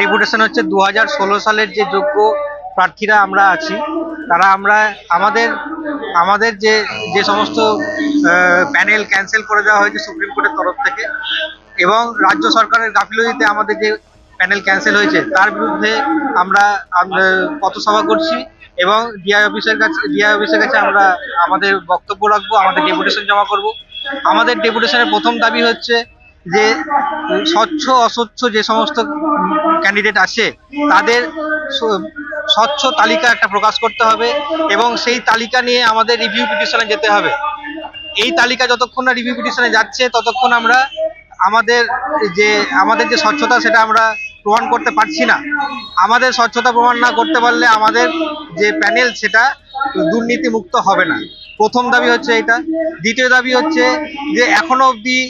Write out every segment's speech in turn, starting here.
Deputation হচ্ছে দু হাজার ষোলো সালের যে যোগ্য প্রার্থীরা আমরা আছি, তারা আমরা আমাদের আমাদের যে যে সমস্ত প্যানেল ক্যান্সেল করে দেওয়া হয়েছে সুপ্রিম কোর্টের তরফ থেকে এবং রাজ্য সরকারের গাফিলতিতে আমাদের যে প্যানেল ক্যান্সেল হয়েছে, তার বিরুদ্ধে আমরা পথসভা করছি এবং ডিআই অফিসের কাছে, ডিআই অফিসের কাছে আমরা আমাদের বক্তব্য রাখব, আমাদের ডেপুটেশন জমা করব। আমাদের ডেপুটেশনের প্রথম দাবি হচ্ছে যে স্বচ্ছ, অস্বচ্ছ যে সমস্ত ক্যান্ডিডেট আছে তাদের স্বচ্ছ তালিকা একটা প্রকাশ করতে হবে এবং সেই তালিকা নিয়ে আমাদের রিভিউ পিটিশনে যেতে হবে। এই তালিকা যতক্ষণ না রিভিউ পিটিশনে যাচ্ছে, ততক্ষণ আমরা আমাদের যে আমাদের যে স্বচ্ছতা সেটা আমরা প্রমাণ করতে পারছি না। আমাদের স্বচ্ছতা প্রমাণ না করতে পারলে আমাদের যে প্যানেল সেটা দুর্নীতি মুক্ত হবে না। প্রথম দাবি হচ্ছে এটা। দ্বিতীয় দাবি হচ্ছে যে, এখনও অবধি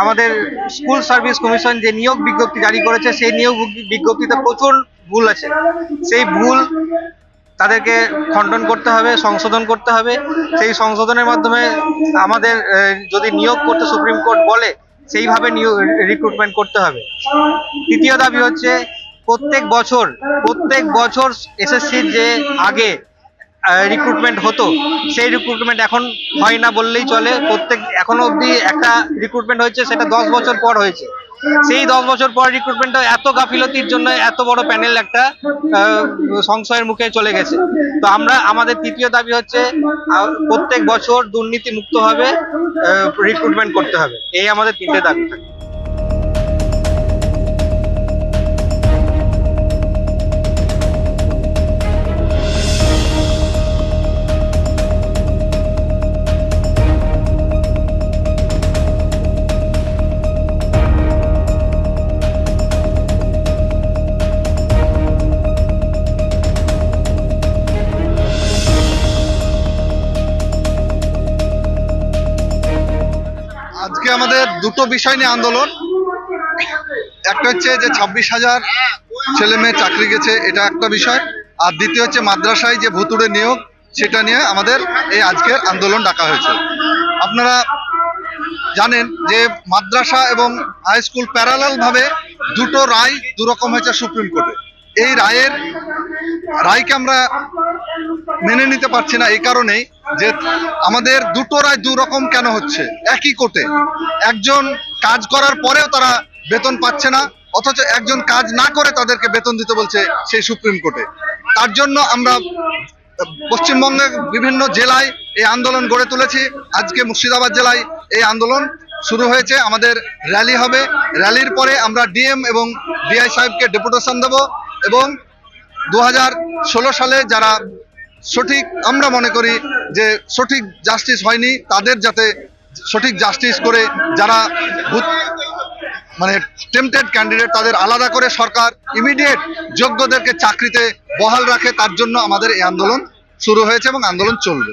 আমাদের স্কুল সার্ভিস কমিশন যে নিয়োগ বিজ্ঞপ্তি জারি করেছে, সেই নিয়োগ বিজ্ঞপ্তিতে প্রচুর ভুল আছে। সেই ভুল তাদেরকে খণ্ডন করতে হবে, সংশোধন করতে হবে। সেই সংশোধনের মাধ্যমে আমাদের যদি নিয়োগ করতে সুপ্রিম কোর্ট বলে, সেইভাবে নিয়োগ রিক্রুটমেন্ট করতে হবে। তৃতীয় দাবি হচ্ছে, প্রত্যেক বছর প্রত্যেক বছর এসএসসির যে আগে রিক্রুটমেন্ট হতো। সেই রিক্রুটমেন্ট এখন হয় না বললেই চলে। প্রত্যেক এখনও অবধি একটা রিক্রুটমেন্ট হয়েছে, সেটা দশ বছর পর হয়েছে। সেই দশ বছর পর রিক্রুটমেন্টটা এত গাফিলতির জন্য, এত বড় প্যানেল একটা সংশয়ের মুখে চলে গেছে। তো আমরা, আমাদের তৃতীয় দাবি হচ্ছে প্রত্যেক বছর দুর্নীতি মুক্ত হবে রিক্রুটমেন্ট করতে হবে। এই আমাদের তিনটে দাবি থাকে। আমাদের দুটো বিষয় নিয়ে আন্দোলন। একটা হচ্ছে যে ছাব্বিশ হাজার ছেলে মেয়ে চাকরি গেছে, এটা একটা বিষয়। আর দ্বিতীয় হচ্ছে মাদ্রাসায় যে ভুতুড়ে নিয়োগ, সেটা নিয়ে আমাদের এই আজকের আন্দোলন ডাকা হয়েছে। আপনারা জানেন যে মাদ্রাসা এবং হাই স্কুল প্যারালাল ভাবে দুটো রায় দুরকম হয়েছে সুপ্রিম কোর্টে। এই রায়ের, রায়কে আমরা মেনে নিতে পারছি না এই কারণেই। যে আমাদের দুটো রায় দু রকম কেন হচ্ছে? একই কোর্টে। একজন কাজ করার পরেও তারা বেতন পাচ্ছে না, অথচ একজন কাজ না করে তাদেরকে বেতন দিতে বলছে সেই সুপ্রিম কোর্টে। তার জন্য আমরা পশ্চিমবঙ্গের বিভিন্ন জেলায় এই আন্দোলন গড়ে তুলেছি। আজকে মুর্শিদাবাদ জেলায় এই আন্দোলন শুরু হয়েছে। আমাদের র্যালি হবে। র্যালির পরে আমরা ডিএম এবং ডিআই সাহেবকে ডেপুটেশন দেব এবং দু হাজার ষোলো সালে যারা সঠিক আমরা মনে করি যে সঠিক জাস্টিস হয়নি, তাদের যাতে সঠিক জাস্টিস করে যারা মানে টেম্পটেড ক্যান্ডিডেট তাদের আলাদা করে সরকার ইমিডিয়েট যোগ্যদেরকে চাকরিতে বহাল রাখে, তার জন্য আমাদের এই আন্দোলন শুরু হয়েছে এবং আন্দোলন চলবে।